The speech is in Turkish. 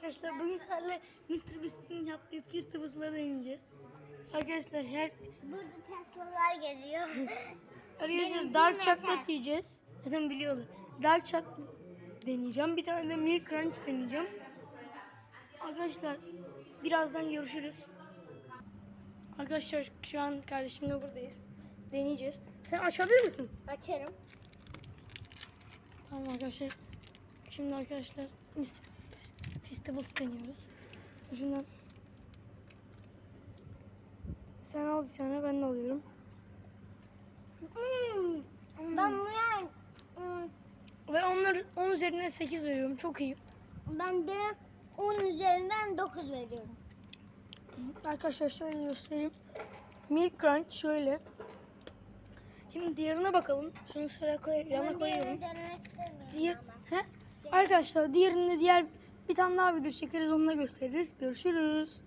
Arkadaşlar bugün sizlerle Mr. Beast'in yaptığı festivusları deneyeceğiz. Arkadaşlar her Burada Tesla'lar geziyor. arkadaşlar dark chocolate yiyeceğiz. Zaten biliyorlar. Dark chocolate deneyeceğim. Bir tane de milk crunch deneyeceğim. Arkadaşlar birazdan görüşürüz. Arkadaşlar şu an kardeşimle buradayız. Deneyeceğiz. Sen açabilir misin? Açarım. Tamam arkadaşlar. Şimdi arkadaşlar Mr. Festivals deniyoruz. Ucundan. Sen al bir tane ben de alıyorum. Hmm. Ben buraya hmm, Ve onlar 10 üzerinden 8 veriyorum. Çok iyi. ben de 10 üzerinden 9 veriyorum. Arkadaşlar şöyle göstereyim. Milk Crunch şöyle. Şimdi diğerine bakalım. Şunu şuraya koy, yana koyuyorum. Diğer, he? Arkadaşlar diğerinde diğer bir tane daha video çekeriz onunla gösteririz. Görüşürüz.